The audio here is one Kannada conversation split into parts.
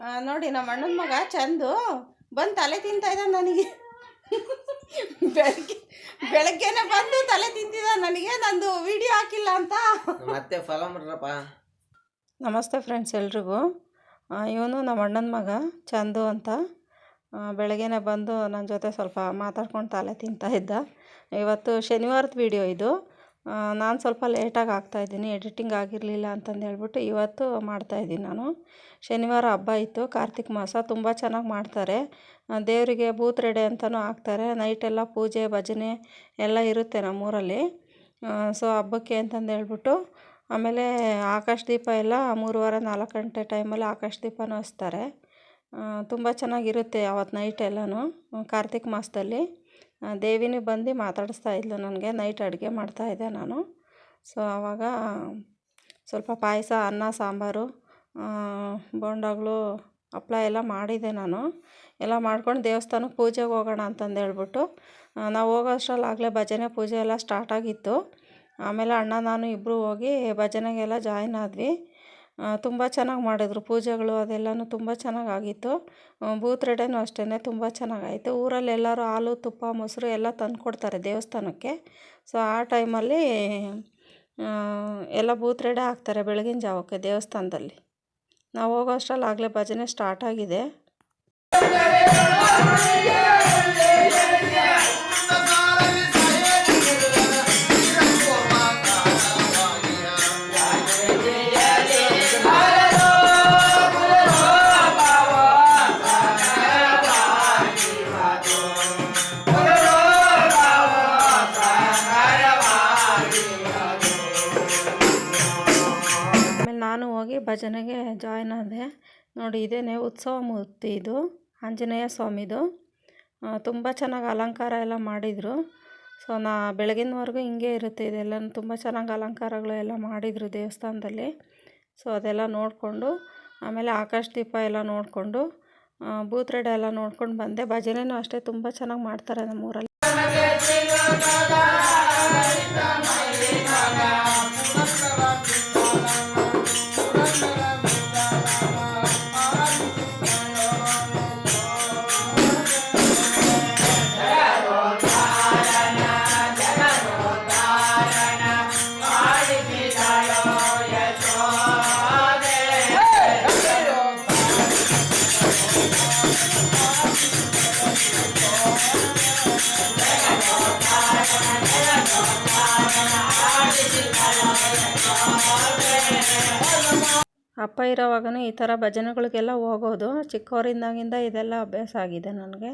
ನೋಡಿ ನಮ್ಮ ಅಣ್ಣನ ಮಗ ಚಂದು ಬಂದು ತಲೆ ತಿಂತಾ ಇದ್ದ ನನಗೆ. ಬೆಳಗ್ಗೆ ಬೆಳಗ್ಗೆನೆ ಬಂದು ತಲೆ ತಿಂತಿದ್ದ ನನಗೆ ನಂದು ವಿಡಿಯೋ ಹಾಕಿಲ್ಲ ಅಂತ. ಮತ್ತೆ ಫಾಲೋ ಮಾಡ್ರಪ್ಪ. ನಮಸ್ತೆ ಫ್ರೆಂಡ್ಸ್ ಎಲ್ರಿಗೂ. ಇವನು ನಮ್ಮ ಅಣ್ಣನ ಮಗ ಚಂದು ಅಂತ. ಬೆಳಗ್ಗೆನೆ ಬಂದು ನನ್ನ ಜೊತೆ ಸ್ವಲ್ಪ ಮಾತಾಡ್ಕೊಂಡು ತಲೆ ತಿಂತಾ ಇದ್ದ. ಇವತ್ತು ಶನಿವಾರದ ವಿಡಿಯೋ ಇದು. ನಾನು ಸ್ವಲ್ಪ ಲೇಟಾಗಿ ಹಾಕ್ತಾಯಿದ್ದೀನಿ ಎಡಿಟಿಂಗ್ ಆಗಿರಲಿಲ್ಲ ಅಂತಂದು ಹೇಳ್ಬಿಟ್ಟು ಇವತ್ತು ಮಾಡ್ತಾಯಿದ್ದೀನಿ ನಾನು. ಶನಿವಾರ ಹಬ್ಬ ಇತ್ತು, ಕಾರ್ತಿಕ್ ಮಾಸ ತುಂಬ ಚೆನ್ನಾಗಿ ಮಾಡ್ತಾರೆ. ದೇವರಿಗೆ ಬೂತ್ ರೆಡೆ ಅಂತಲೂ ಹಾಕ್ತಾರೆ. ನೈಟೆಲ್ಲ ಪೂಜೆ, ಭಜನೆ ಎಲ್ಲ ಇರುತ್ತೆ ನಮ್ಮೂರಲ್ಲಿ. ಸೊ ಹಬ್ಬಕ್ಕೆ ಅಂತಂದು ಹೇಳ್ಬಿಟ್ಟು ಆಮೇಲೆ ಆಕಾಶ ದೀಪ ಎಲ್ಲ ಮೂರುವರೆ, ನಾಲ್ಕು ಗಂಟೆ ಟೈಮಲ್ಲಿ ಆಕಾಶ ದೀಪನೂ ಹಚ್ತಾರೆ. ತುಂಬ ಚೆನ್ನಾಗಿರುತ್ತೆ ಆವತ್ತು ನೈಟ್ ಎಲ್ಲನೂ, ಕಾರ್ತಿಕ್ ಮಾಸದಲ್ಲಿ. ದೇವಿನೂ ಬಂದು ಮಾತಾಡಿಸ್ತಾ ಇದ್ಲು ನನಗೆ. ನೈಟ್ ಅಡುಗೆ ಮಾಡ್ತಾಯಿದ್ದೆ ನಾನು. ಸೊ, ಆವಾಗ ಸ್ವಲ್ಪ ಪಾಯಸ, ಅನ್ನ, ಸಾಂಬಾರು ಬೋಂಡಾಗಳು ಹಪ್ಳ ಎಲ್ಲ ಮಾಡಿದ್ದೆ ನಾನು. ಎಲ್ಲ ಮಾಡ್ಕೊಂಡು ದೇವಸ್ಥಾನಕ್ಕೆ ಪೂಜೆಗೆ ಹೋಗೋಣ ಅಂತಂದು ಹೇಳ್ಬಿಟ್ಟು ನಾವು ಹೋಗೋ ಅಷ್ಟ್ರಲ್ಲಿ ಆಗಲೇ ಭಜನೆ ಪೂಜೆ ಎಲ್ಲ ಸ್ಟಾರ್ಟ್ ಆಗಿತ್ತು. ಆಮೇಲೆ ಅಣ್ಣ, ನಾನು ಇಬ್ಬರೂ ಹೋಗಿ ಭಜನೆಗೆಲ್ಲ ಜಾಯ್ನ್ ಆದ್ವಿ. ತುಂಬ ಚೆನ್ನಾಗಿ ಮಾಡಿದ್ರು ಪೂಜೆಗಳು, ಅದೆಲ್ಲನೂ ತುಂಬ ಚೆನ್ನಾಗಿ ಆಗಿತ್ತು ಬೂತ್ ರೆಡೆನೂ ಅಷ್ಟೇ ತುಂಬ ಚೆನ್ನಾಗಾಯಿತು. ಊರಲ್ಲಿ ಎಲ್ಲರೂ ಹಾಲು, ತುಪ್ಪ, ಮೊಸರು ಎಲ್ಲ ತಂದು ಕೊಡ್ತಾರೆ ದೇವಸ್ಥಾನಕ್ಕೆ. ಸೊ ಆ ಟೈಮಲ್ಲಿ ಎಲ್ಲ ಬೂತ್ ರೆಡೆ ಹಾಕ್ತಾರೆ ಬೆಳಗಿನ ಜಾವಕ್ಕೆ ದೇವಸ್ಥಾನದಲ್ಲಿ. ನಾವು ಹೋಗೋ ಅಷ್ಟ್ರಲ್ಲಿ ಆಗಲೇ ಭಜನೆ ಸ್ಟಾರ್ಟ್ ಆಗಿದೆ. ನಾನು ಹೋಗಿ ಭಜನೆಗೆ ಜಾಯ್ನ್ ಆದೆ. ನೋಡಿ, ಇದೇನೆ ಉತ್ಸವ ಮೂರ್ತಿ ಇದು, ಆಂಜನೇಯ ಸ್ವಾಮಿದು. ತುಂಬ ಚೆನ್ನಾಗಿ ಅಲಂಕಾರ ಎಲ್ಲ ಮಾಡಿದರು. ಸೊ, ನಾ ಬೆಳಗಿನವರೆಗೂ ಹಿಂಗೆ ಇರುತ್ತೆ ಇದೆಲ್ಲ ತುಂಬ ಚೆನ್ನಾಗಿ ಅಲಂಕಾರಗಳು ಎಲ್ಲ ಮಾಡಿದರು ದೇವಸ್ಥಾನದಲ್ಲಿ. ಸೊ, ಅದೆಲ್ಲ ನೋಡಿಕೊಂಡು, ಆಮೇಲೆ ಆಕಾಶ ದೀಪ ಎಲ್ಲ ನೋಡಿಕೊಂಡು ಬೂತ್ ರೆಡೆ ಎಲ್ಲ ನೋಡ್ಕೊಂಡು ಬಂದೆ. ಭಜನೆನೂ ಅಷ್ಟೇ ತುಂಬ ಚೆನ್ನಾಗಿ ಮಾಡ್ತಾರೆ ನಮ್ಮೂರಲ್ಲಿ. ಅಪ್ಪ ಇರೋವಾಗೂ ಈ ಥರ ಭಜನೆಗಳಿಗೆಲ್ಲ ಹೋಗೋದು. ಚಿಕ್ಕವರಿಂದಾಗಿಂದ ಇದೆಲ್ಲ ಅಭ್ಯಾಸ ಆಗಿದೆ ನನಗೆ.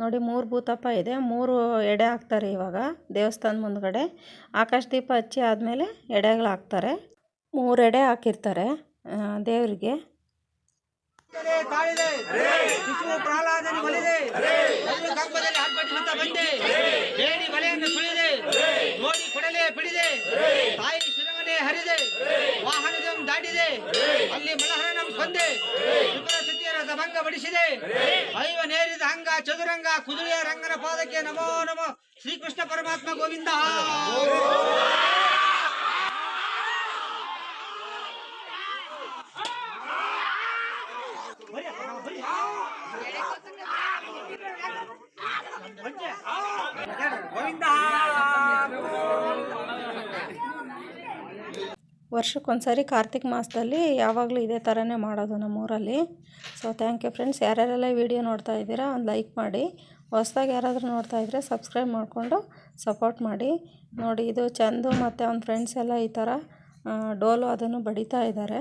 ನೋಡಿ, ಮೂರು ಭೂತಪ್ಪ ಇದೆ. ಮೂರು ಎಡೆ ಹಾಕ್ತಾರೆ ಇವಾಗ, ದೇವಸ್ಥಾನ ಮುಂದ್ಗಡೆ. ಆಕಾಶ ದೀಪ ಹಚ್ಚಿ ಆದಮೇಲೆ ಎಡೆಗಳು ಹಾಕ್ತಾರೆ. ಮೂರು ಎಡೆ ಹಾಕಿರ್ತಾರೆ ದೇವರಿಗೆ. ತಾಳಿದೆ ಹರಿದೆ. ವಾಹನದ ದಾಟಿದೆ. ಅಲ್ಲಿ ಮಲಹರಣ ಕೊಂದೆ ಸುಕರ ಸತಿಯರ ಸಭಂಗ ಬಡಿಸಿದೆ. ಐವ ನೇರಿದ ಅಂಗ ಚದುರಂಗ ಕುದುರೆಯ ರಂಗನ ಪಾದಕ್ಕೆ ನಮೋ ನಮೋ ಶ್ರೀಕೃಷ್ಣ ಪರಮಾತ್ಮ ಗೋವಿಂದ. ಗೋವಿಂದ. ವರ್ಷಕ್ಕೊಂದ್ಸರಿ ಕಾರ್ತಿಕ್ ಮಾಸದಲ್ಲಿ ಯಾವಾಗಲೂ ಇದೇ ಥರನೇ ಮಾಡೋದು ನಮ್ಮೂರಲ್ಲಿ. ಸೊ ಥ್ಯಾಂಕ್ ಯು ಫ್ರೆಂಡ್ಸ್ ಯಾರ್ಯಾರೆಲ್ಲ ವಿಡಿಯೋ ನೋಡ್ತಾ ಇದ್ದೀರಾ, ಒಂದು ಲೈಕ್ ಮಾಡಿ. ಹೊಸ್ದಾಗಿ ಯಾರಾದರೂ ನೋಡ್ತಾ ಇದ್ದರೆ ಸಬ್ಸ್ಕ್ರೈಬ್ ಮಾಡಿಕೊಂಡು ಸಪೋರ್ಟ್ ಮಾಡಿ. ನೋಡಿ, ಇದು ಚಂದು ಮತ್ತು ಅವ್ನ ಫ್ರೆಂಡ್ಸ್ ಎಲ್ಲ ಈ ಥರ ಡೋಲು ಅದನ್ನು ಬಡಿತಾ ಇದ್ದಾರೆ.